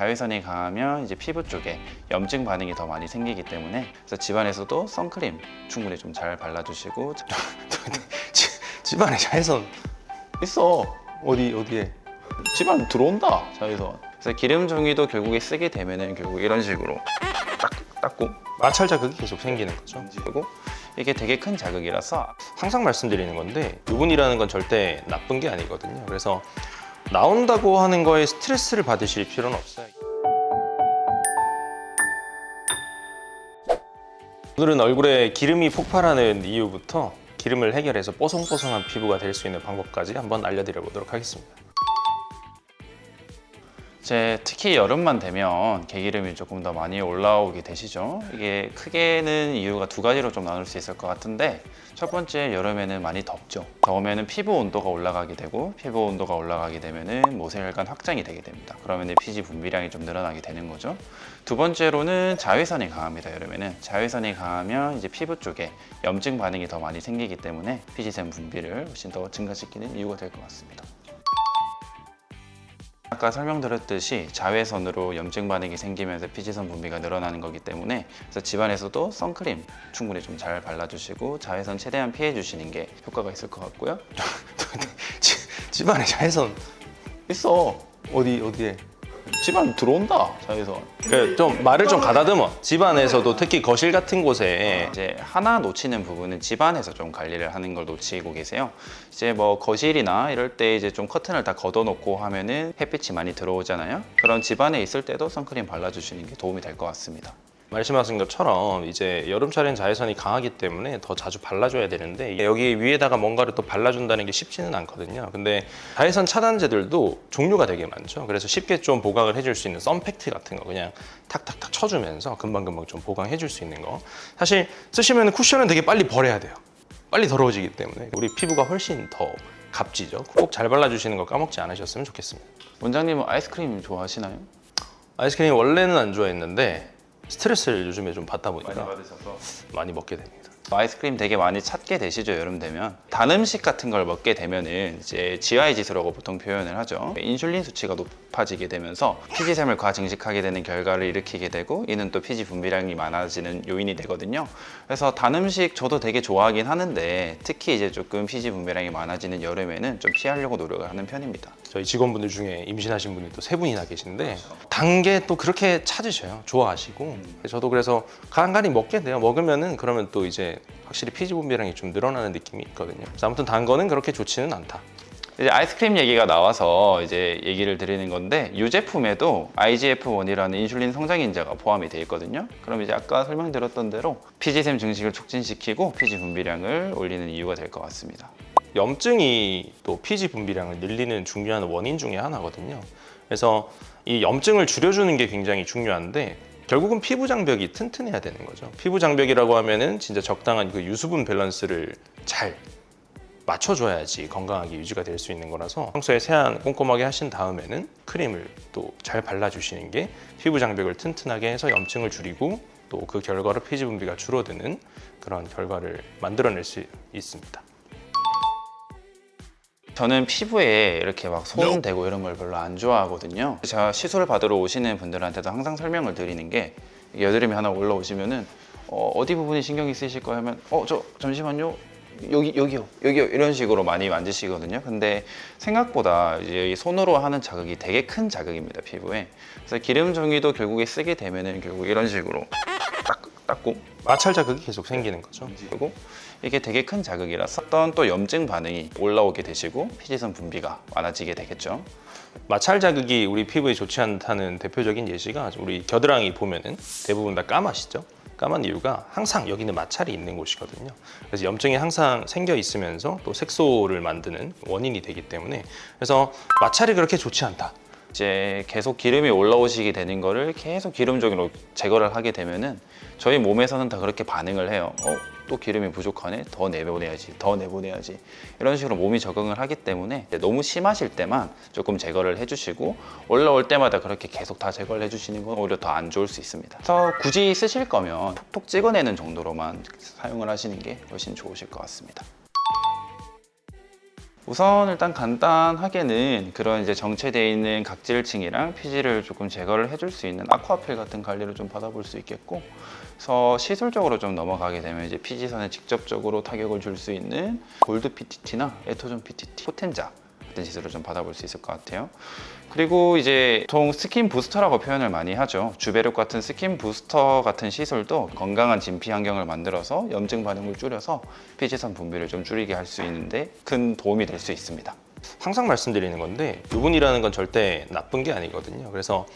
자외선이 강하면 이제 피부 쪽에 염증 반응이 더 많이 생기기 때문에 그래서 집안에서도 선크림 충분히 좀 잘 발라주시고 집안에 자외선 있어 어디 어디에? 집안 들어온다 자외선 그래서 기름 종이도 결국에 쓰게 되면은 결국 이런 식으로 딱 닦고 마찰 자극이 계속 생기는 거죠. 그리고 이게 되게 큰 자극이라서 항상 말씀드리는 건데 유분이라는 건 절대 나쁜 게 아니거든요. 그래서 나온다고 하는 거에 스트레스를 받으실 필요는 없어요. 오늘은 얼굴에 기름이 폭발하는 이유부터 기름을 해결해서 뽀송뽀송한 피부가 될 수 있는 방법까지 한번 알려드려 보도록 하겠습니다. 이제 특히 여름만 되면 개기름이 조금 더 많이 올라오게 되시죠. 이게 크게는 이유가 두 가지로 좀 나눌 수 있을 것 같은데 첫 번째 여름에는 많이 덥죠. 더우면은 피부 온도가 올라가게 되고 피부 온도가 올라가게 되면은 모세혈관 확장이 되게 됩니다. 그러면 피지 분비량이 좀 늘어나게 되는 거죠. 두 번째로는 자외선이 강합니다. 여름에는 자외선이 강하면 이제 피부 쪽에 염증 반응이 더 많이 생기기 때문에 피지샘 분비를 훨씬 더 증가시키는 이유가 될 것 같습니다. 아까 설명드렸듯이 자외선으로 염증 반응이 생기면서 피지선 분비가 늘어나는 거기 때문에 그래서 집안에서도 선크림 충분히 좀 잘 발라주시고 자외선 최대한 피해 주시는 게 효과가 있을 것 같고요. 지- 집안에 자외선 있어. 어디 어디에? 집안 들어온다 자외선. 그좀 말을 좀 가다듬어. 집안에서도 특히 거실 같은 곳에 이제 하나 놓치는 부분은 집안에서 좀 관리를 하는 걸 놓치고 계세요. 이제 뭐 거실이나 이럴 때 이제 좀 커튼을 다 걷어놓고 하면은 햇빛이 많이 들어오잖아요. 그런 집안에 있을 때도 선크림 발라주시는 게 도움이 될 것 같습니다. 말씀하신 것처럼 이제 여름철엔 자외선이 강하기 때문에 더 자주 발라줘야 되는데 여기 위에다가 뭔가를 또 발라준다는 게 쉽지는 않거든요. 근데 자외선 차단제들도 종류가 되게 많죠. 그래서 쉽게 좀 보강을 해줄 수 있는 썬팩트 같은 거 그냥 탁탁탁 쳐주면서 금방금방 좀 보강해줄 수 있는 거. 사실 쓰시면 쿠션은 되게 빨리 버려야 돼요. 빨리 더러워지기 때문에 우리 피부가 훨씬 더 값지죠. 꼭 잘 발라주시는 거 까먹지 않으셨으면 좋겠습니다. 원장님은 아이스크림 좋아하시나요? 아이스크림 원래는 안 좋아했는데 스트레스를 요즘에 좀 받다 보니까 받으셔서 많이 먹게 됩니다. 아이스크림 되게 많이 찾게 되시죠 여름 되면? 단 음식 같은 걸 먹게 되면은 이제 GI 지수라고 보통 표현을 하죠. 인슐린 수치가 높아지게 되면서 피지샘을 과증식하게 되는 결과를 일으키게 되고 이는 또 피지 분비량이 많아지는 요인이 되거든요. 그래서 단 음식 저도 되게 좋아하긴 하는데 특히 이제 조금 피지 분비량이 많아지는 여름에는 좀 피하려고 노력을 하는 편입니다. 저희 직원분들 중에 임신하신 분이 또 세 분이나 계신데 단 게 또 그렇게 찾으셔요. 좋아하시고. 저도 그래서 간간히 먹게 돼요. 먹으면은 그러면 또 이제 확실히 피지 분비량이 좀 늘어나는 느낌이 있거든요. 그래서 아무튼 단 거는 그렇게 좋지는 않다. 이제 아이스크림 얘기가 나와서 이제 얘기를 드리는 건데 이 제품에도 IGF-1이라는 인슐린 성장 인자가 포함이 되어 있거든요. 그럼 이제 아까 설명드렸던 대로 피지샘 증식을 촉진시키고 피지 분비량을 올리는 이유가 될 것 같습니다. 염증이 또 피지 분비량을 늘리는 중요한 원인 중에 하나거든요. 그래서 이 염증을 줄여주는 게 굉장히 중요한데 결국은 피부 장벽이 튼튼해야 되는 거죠. 피부 장벽이라고 하면은 진짜 적당한 그 유수분 밸런스를 잘 맞춰줘야지 건강하게 유지가 될 수 있는 거라서 평소에 세안 꼼꼼하게 하신 다음에는 크림을 또 잘 발라주시는 게 피부 장벽을 튼튼하게 해서 염증을 줄이고 또 그 결과로 피지 분비가 줄어드는 그런 결과를 만들어낼 수 있습니다. 저는 피부에 이렇게 막손 대고 이런 걸 별로 안 좋아하거든요. 제가 시술 받으러 오시는 분들한테도 항상 설명을 드리는 게 여드름이 하나 올라오시면은 어, 디 부분이 신경이 쓰이실 거 하면 어 저 잠시만요. 여기 여기요 여기요 이런 식으로 많이 만지시거든요. 근데 생각보다 이제 이 손으로 하는 자극이 되게 큰 자극입니다 피부에. 그래서 기름 종이도 결국에 쓰게 되면은 결국 이런 식으로 딱 닦고 마찰 자극이 계속 생기는 거죠. 그리고 이게 되게 큰 자극이라서 어떤 또 염증 반응이 올라오게 되시고 피지선 분비가 많아지게 되겠죠. 마찰 자극이 우리 피부에 좋지 않다는 대표적인 예시가 우리 겨드랑이 보면은 대부분 다 까마시죠. 까만 이유가 항상 여기는 마찰이 있는 곳이거든요. 그래서 염증이 항상 생겨 있으면서 또 색소를 만드는 원인이 되기 때문에 그래서 마찰이 그렇게 좋지 않다. 이제 계속 기름이 올라오시게 되는 거를 계속 기름종이로 제거를 하게 되면은 저희 몸에서는 다 그렇게 반응을 해요. 어, 또 기름이 부족하네. 더 내보내야지. 더 내보내야지. 이런 식으로 몸이 적응을 하기 때문에 너무 심하실 때만 조금 제거를 해주시고 올라올 때마다 그렇게 계속 다 제거를 해주시는 건 오히려 더 안 좋을 수 있습니다. 그래서 굳이 쓰실 거면 톡톡 찍어내는 정도로만 사용을 하시는 게 훨씬 좋으실 것 같습니다. 우선 일단 간단하게는 그런 이제 정체되어 있는 각질층이랑 피지를 조금 제거를 해줄 수 있는 아쿠아필 같은 관리를 좀 받아볼 수 있겠고, 그래서 시술적으로 좀 넘어가게 되면 이제 피지선에 직접적으로 타격을 줄 수 있는 골드 PTT나 에토존 PTT, 포텐자 같은 시술을 좀 받아볼 수 있을 것 같아요. 그리고 이제 보통 스킨 부스터라고 표현을 많이 하죠. 주베룩 같은 스킨 부스터 같은 시술도 건강한 진피 환경을 만들어서 염증 반응을 줄여서 피지선 분비를 좀 줄이게 할 수 있는데 큰 도움이 될 수 있습니다. 항상 말씀드리는 건데 유분이라는 건 절대 나쁜 게 아니거든요. 그래서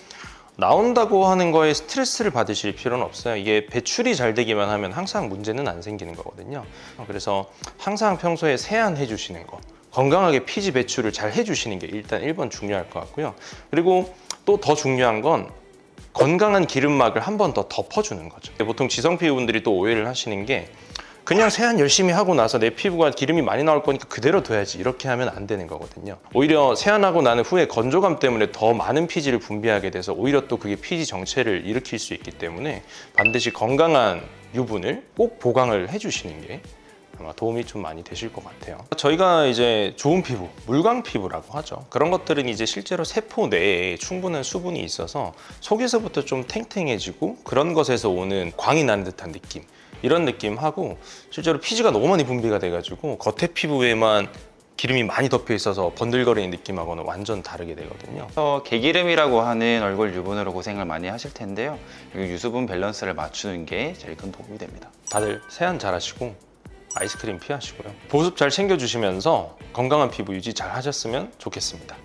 나온다고 하는 거에 스트레스를 받으실 필요는 없어요. 이게 배출이 잘 되기만 하면 항상 문제는 안 생기는 거거든요. 그래서 항상 평소에 세안해 주시는 거, 건강하게 피지 배출을 잘 해주시는 게 일단 1번 중요할 것 같고요. 그리고 또 더 중요한 건 건강한 기름막을 한 번 더 덮어주는 거죠. 보통 지성 피부분들이 또 오해를 하시는 게 그냥 세안 열심히 하고 나서 내 피부가 기름이 많이 나올 거니까 그대로 둬야지 이렇게 하면 안 되는 거거든요. 오히려 세안하고 나는 후에 건조감 때문에 더 많은 피지를 분비하게 돼서 오히려 또 그게 피지 정체를 일으킬 수 있기 때문에 반드시 건강한 유분을 꼭 보강을 해주시는 게 아마 도움이 좀 많이 되실 것 같아요. 저희가 이제 좋은 피부, 물광 피부라고 하죠. 그런 것들은 이제 실제로 세포 내에 충분한 수분이 있어서 속에서부터 좀 탱탱해지고 그런 것에서 오는 광이 나는 듯한 느낌. 이런 느낌하고 실제로 피지가 너무 많이 분비가 돼가지고 겉에 피부에만 기름이 많이 덮여 있어서 번들거리는 느낌하고는 완전 다르게 되거든요. 그래서 개기름이라고 하는 얼굴 유분으로 고생을 많이 하실 텐데요. 이 유수분 밸런스를 맞추는 게 제일 큰 도움이 됩니다. 다들 세안 잘 하시고 아이스크림 피하시고요. 보습 잘 챙겨주시면서 건강한 피부 유지 잘 하셨으면 좋겠습니다.